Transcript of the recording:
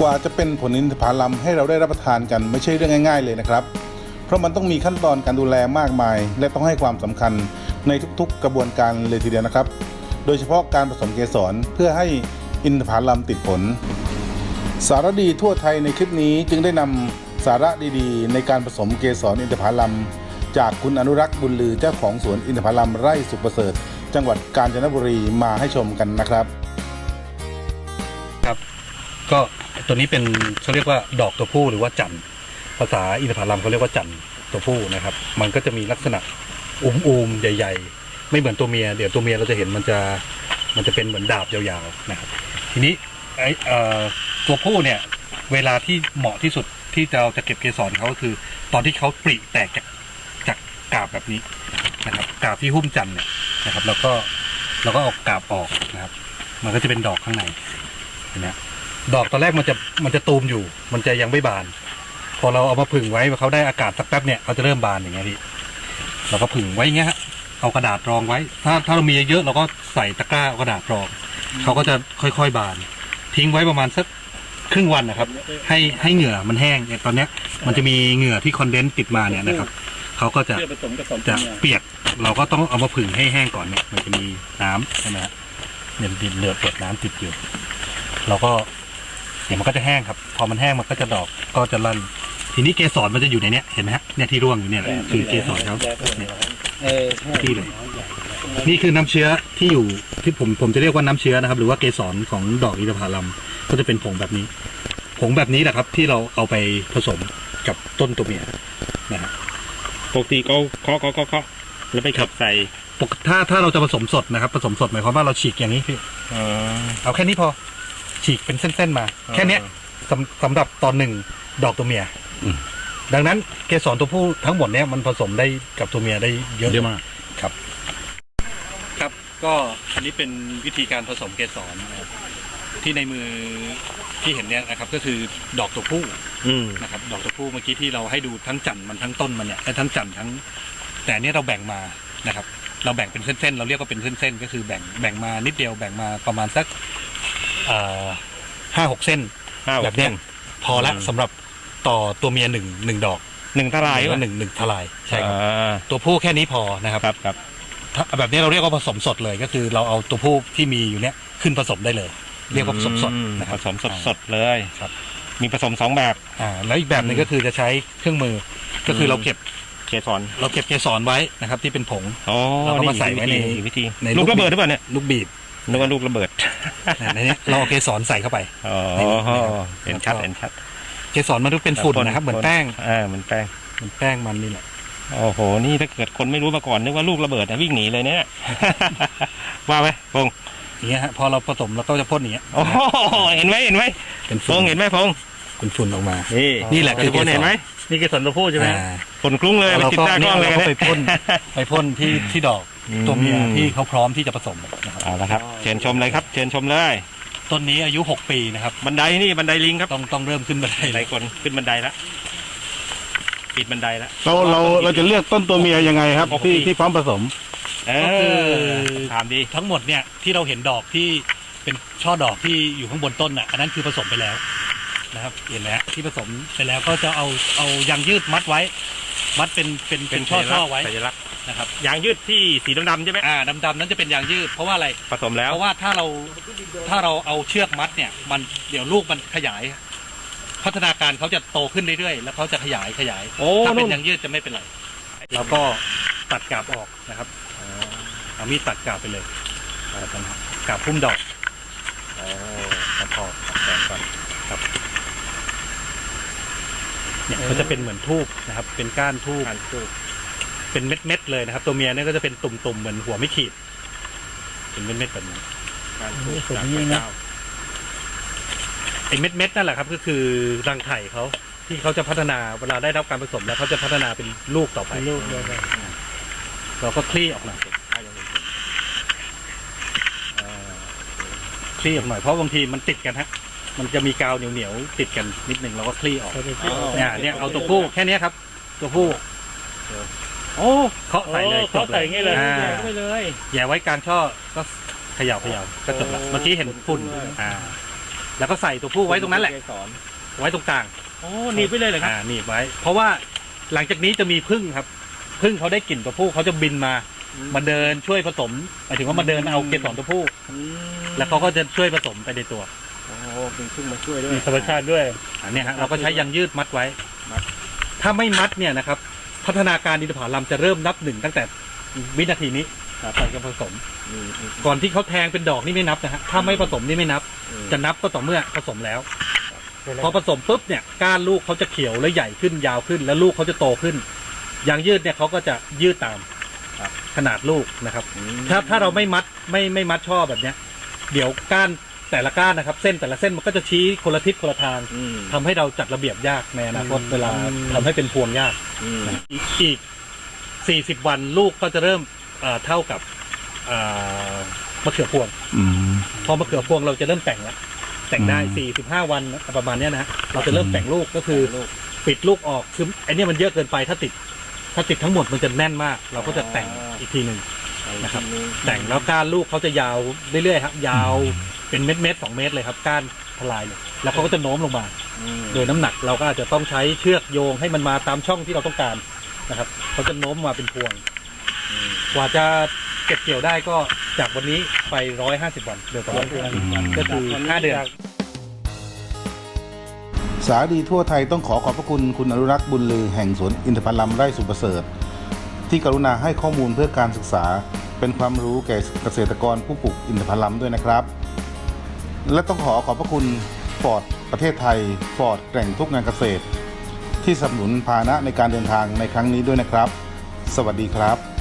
กว่าจะเป็นผลอินทผลัมให้เราได้รับประทานกันไม่ใช่เรื่องง่าย ๆ เลยนะครับ เพราะมันต้องมีขั้นตอนการดูแลมากมาย และต้องให้ความสำคัญในทุกๆ กระบวนการเลยทีเดียวนะครับ โดยเฉพาะการผสมเกสรเพื่อให้อินทผลัมติดผล สารดีทั่วไทยในคลิปนี้จึงได้นำสาระดีๆ ในการผสมเกสรอินทผลัม จากคุณอนุรักษ์บุญลือเจ้าของสวนอินทผลัมไร่สุขประเสริฐ จังหวัดกาญจนบุรีมาให้ชมกันนะครับ ครับ ก็ ตัวนี้เป็นเขาเรียกว่าดอกตัวผู้หรือว่าจันต์ภาษาอินทผลัมเขาเรียกว่าจันตัวผู้นะครับ มันก็จะมีลักษณะอุ้มๆใหญ่ ๆ ไม่เหมือนตัวเมียเดี๋ยวตัวเมียเราจะเห็นมันจะมันจะเป็นเหมือนดาบยาวๆนะครับ ทีนี้ไอตัวผู้เนี่ยเวลาที่เหมาะที่สุดที่เราจะเก็บเกสรเขาก็คือ ตอนที่เขาปริแตกจากจากกาบแบบนี้นะครับกาบที่หุ้มจันเนี่ยนะครับ แล้วก็เราก็เอากาบออกนะครับ มันก็จะเป็นดอกข้างในเห็นไหม ดอกตอนแรกมันจะมันจะตูมอยู่ มันจะยังไม่บาน พอเราเอามาผึ่งไว้เขาได้อากาศสักแป๊บเนี่ยเขาจะเริ่มบานอย่างเงี้ยพี่เราก็ผึ่งไว้เงี้ยฮะเอากระดาษรองไว้ ถ้าถ้าเรามีเยอะเราก็ใส่ตะกร้าเอากระดาษรองเขาก็จะค่อยๆบาน ทิ้งไว้ประมาณสักครึ่งวันนะครับ ให้ให้เหงื่อมันแห้งอย่างตอนเนี้ยมันจะมีเหงื่อที่คอนเดนซ์ติดมาเนี่ยนะครับเขาก็จะเพื่อผสมกับสองจะเปียกเราก็ต้องเอามาผึ่งให้แห้งก่อนเนี่ยมันจะมีน้ำใช่ไหมฮะเนี่ยดินเหลือเปิดน้ำติดอยู่เราก็ เดี๋ยวมันก็จะแห้งครับ พอมันแห้งมันก็จะดอกก็จะลั่น ทีนี้เกสรมันจะอยู่ในเนี้ยเห็นไหมฮะเนี่ยที่ร่วงอยู่เนี่ยแหละคือเกสรเขาเนี่ยเออใช่ที่เลย นี่คือน้ำเชื้อที่อยู่ที่ผมผมจะเรียกว่าน้ำเชื้อนะครับ หรือว่าเกสรของดอกอินทผลัมก็จะเป็นผงแบบนี้ ผงแบบนี้แหละครับ ที่เราเอาไปผสมกับต้นตัวเมียนะฮะ ปกติก็เคาะเคาะเคาะเคาะแล้วไปขับใส่ปกถ้าถ้าเราจะผสมสดนะครับผสมสดหมายความว่าเราฉีกอย่างนี้พี่เออเอาแค่นี้พอ ฉีกเป็นเส้นๆมาอ่าแค่เนี้ยสำสำหรับตอนหนึ่งดอกตัวเมียอืม ดังนั้นเกสรตัวผู้ทั้งหมดเนี้ยมันผสมได้กับตัวเมียได้เยอะ เยอะมากครับครับก็อันนี้เป็นวิธีการผสมเกสรนะครับที่ในมือที่เห็นเนี่ยนะครับ ก็คือดอกตัวผู้อืม นะครับ ดอกตัวผู้เมื่อกี้ที่เราให้ดูทั้งจันทร์มันทั้งต้นมันเนี่ยและทั้งจันทร์ทั้ง แต่อันเนี้ยเราแบ่งมานะครับ เราแบ่งเป็นเส้นๆเราเรียกว่าเป็นเส้นๆก็คือแบ่งแบ่งมานิดเดียวแบ่งมาประมาณสัก ห้าหกเส้นห้าหแบกบเนี้ยเส้น พอละอืม สำหรับต่อตัวเมียหนึ่งหนึ่งดอกหนึ่งทลายหรือวะว่าหนึ่งหนึ่งทลายใช่ครับอ่าตัวผู้แค่นี้พอนะครับครับครับถ้าแบบนี้เราเรียกว่าผสมสดเลยก็คือเราเอาตัวผู้ที่มีอยู่เนี้ยขึ้นผสมได้เลย เรียกว่าผสมสดอืนะคผรับสมสดสดๆเลยครับ มีผสมสองแบบ อ่าแล้วอีกแบบหนึงอืมก็คือจะใช้เครื่องมือก็คืออม เราเก็บเกสรเราเก็บเกสรไว้นะครับ ที่เป็นผง อ๋อเราก็มาใส่ไว้ในอีกวิธีในลูลูกกระเบิดหรือเปล่าเนี่ย ลูกบีบ นึกว่าลูกระเบิดนะในเนี้ยเราเอาเกสรใส่เข้าไปอ๋อนี่นะครับเห็นชัดแล้วก็เห็นชัด เกสรมันต้องเป็นฝุ่นนะครับ เหมือนแป้งอ่าเหมือนแป้งเหมือนแป้งมันนี่แหละโอ้โห นี่ถ้าเกิดคนไม่รู้มาก่อนนึกว่าลูกระเบิดนะวิ่งหนีเลยเนี่ยว่าไหมพงษ์อย่างเงี้ยฮะพอเราผสมเราก็จะพ่นอย่างเงี้ยโอ้โหเห็นไหมเห็นไหมเป็นพฝุ่งนษ์เห็นไหมพงษ์เป็นฝุ่นออกมา นี่นี่แหละคือคนเห็นไหมนี่เกสรตัวผู้ใช่ไหมอ่าฝนคลุ้งเลยแล้วไปเราติดก็ตากล้เนี่อยงเลยเราก็ไปเนี่ยพ่นไปพ่นที่ที่ดอกอืม ตัวเมียที่เขาพร้อมที่จะผสมนะครับเอาละครับ เชิญชมเลยครับ เชิญชมเลย ต้นนี้อายุ 6 ปีนะครับ บันไดนี่บันไดลิงครับ ต้องต้องเริ่มขึ้นบันไดหลายคนขึ้นบันไดแล้วปิดบันไดแล้วเราเราเราจะเลือกต้นตัวเมียยังไงครับ ที่ที่พร้อมผสมเอก็คืออถามดีทั้งหมดเนี่ยที่เราเห็นดอกที่เป็นช่อดอกที่อยู่ข้างบนต้นน่ะอันนั้นคือผสมไปแล้วนะครับเห็นไหมฮะที่ผสมไปแล้วก็จะเอาเอายางยืดมัดไว้ มัดเป็นเป็นเป็นช่อช่อๆไว้สัญลักษณ์ นะครับ ยางยืดที่สีดำๆใช่ไหมอ่าดำๆนั้นจะเป็นยางยืดเพราะว่าอะไร ผสมแล้วเพราะว่าถ้าเราถ้าเราเอาเชือกมัดเนี่ย มันเดี๋ยวลูกมันขยาย พัฒนาการเขาจะโตขึ้นเรื่อยๆ แล้วเขาจะขยายขยายโอ้ถ้าเป็นู่นนยางยืดจะไม่เป็นไรแล้วก็ตัดกาบออกนะครับเอามีดตัดกาบไปเลยเอาละครับกาบพุ่มดอกโอ้ครับพอตัดแปลงก่อนครับเนี่ยก็จะเป็นเหมือนทูบนะครับ เป็นก้านทูบ เป็นเม็ดๆเลยนะครับ ตัวเมียเนี่ยก็จะเป็นตุ่มๆเหมือนหัวไม่ขีดเป็นเม็ดๆแบบนี้นี่ผมนี่นะไอ้เม็ดเม็ดๆนั่นแหละครับ ก็คือรังไข่เขาที่เขาจะพัฒนาเวลาได้รับการผสมแล้วเขาจะพัฒนาเป็นลูกต่อไป ลูกเลยนะเราก็คลี่ออกหน่อยอ่าคลี่ออกหน่อยเพราะบางทีมันติดกันฮะ มันจะมีกาวเหนียวๆติดกันนิดหนึ่งเราก็คลี่ออกเขาจะคิดเนี่ยเนี่ยเอาตัวผู้แค่เนี้ยครับ ตัวผู้ โอ้เคาะใส่เลยเขาใส่อย่างงี้เลยอ่าแยกไปเลยอย่าไว้กลางช่อก็เขย่าเขย่าก็จบละเมื่อกี้เห็นฝุ่นอ่า แล้วก็ใส่ตัวผู้ไว้ตรงนั้นแหละเกสรไว้ตรงกลาง โอ้หนีบไปเลยเหรอครับ อ่าหนีบไว้ เพราะว่าหลังจากนี้จะมีพึ่งครับพึ่งเขาได้กลิ่นตัวผู้เขาจะบินมา มาเดินช่วยผสมหมายถึงว่ามาเดินเอาเกสรตัวผู้อืมแล้วเขาก็จะช่วยผสมไปในตัวโอ้เป็นพึ่งมาช่วยด้วยมีธรรมชาติด้วย อันเนี้ยฮะเราก็ใช้ยางยืดมัดไว้มัด ถ้าไม่มัดเนี่ยนะครับ พัฒนาการอินทผลัมจะเริ่มนับหนึ่งตั้งแต่วินาทีนี้ครับการผสมอืมอืมก่อนที่เขาแทงเป็นดอกนี่ไม่นับนะฮะถ้าไม่ผสมนี่ไม่นับอืมจะนับก็ต่อเมื่อผสมแล้วพอผสมปุ๊บเนี่ยก้านลูกเขาจะเขียวและใหญ่ขึ้นยาวขึ้น แล้วลูกเขาจะโตขึ้นยางยืดเนี่ยเขาก็จะยืดตามขนาดลูกนะครับอืมถ้าถ้าเราไม่มัดไม่ไม่มัดช่อแบบเนี้ย เดี๋ยวก้าน แต่ละก้านนะครับ เส้นแต่ละเส้นมันก็จะชี้คนละทิศคนละทางอืม ทำให้เราจัดระเบียบยากในอนาคตอืม เวลาทำให้เป็นพวงยากอืม อีกอีกสี่สิบวันลูกก็จะเริ่มเอ่อเท่ากับเอ่อมะเขือพวง อืม พอมะเขือพวงเราจะเริ่มแต่งแล้วแต่งได้อืม สี่สิบห้าวันประมาณเนี้ยนะฮะเราจะเริ่มแต่งลูกก็คือ ลูกปิดลูกออกคือไอเนี้ยมันเยอะเกินไปถ้าติด ถ้าติดทั้งหมดมันจะแน่นมาก เราก็จะแต่งอ๋ออีอีกทีหนึ่ง นะนะคครัรับบแต่งแล้วก้านลูกเขาจะยาวเรื่อยๆครับ ยาว เป็นเม็ดเม็ดๆสองเมตรเลยครับก้านทลายเลยแล้วเขาก็จะโน้มลงมา โดยน้ำหนักเราก็อาจจะต้องใช้เชือกโยงให้มันมาตามช่องที่เราต้องการนะครับเขาจะโน้มมาเป็นพวงกว่าจะเก็บเกี่ยวได้ก็จากวันนี้ไปร้อยห้าสิบวันเดือนต่อร้อยห้าสิบวันก็คือห้าเดือนสาดีทั่วไทยต้องขอขอบพระคุณคุณอนุรักษ์บุญลือแห่งสวนอินทผลัมไร่สุประเสริฐ ที่กรุณาให้ข้อมูลเพื่อการศึกษาเป็นความรู้แก่เกษตรกรผู้ปลูกอินทผลัมด้วยนะครับ และต้องขอขอบพระคุณฟอร์ดประเทศไทยฟอร์ดแกร่งทุกงานเกษตร ที่สนับสนุนพาหนะในการเดินทางในครั้งนี้ด้วยนะครับ สวัสดีครับ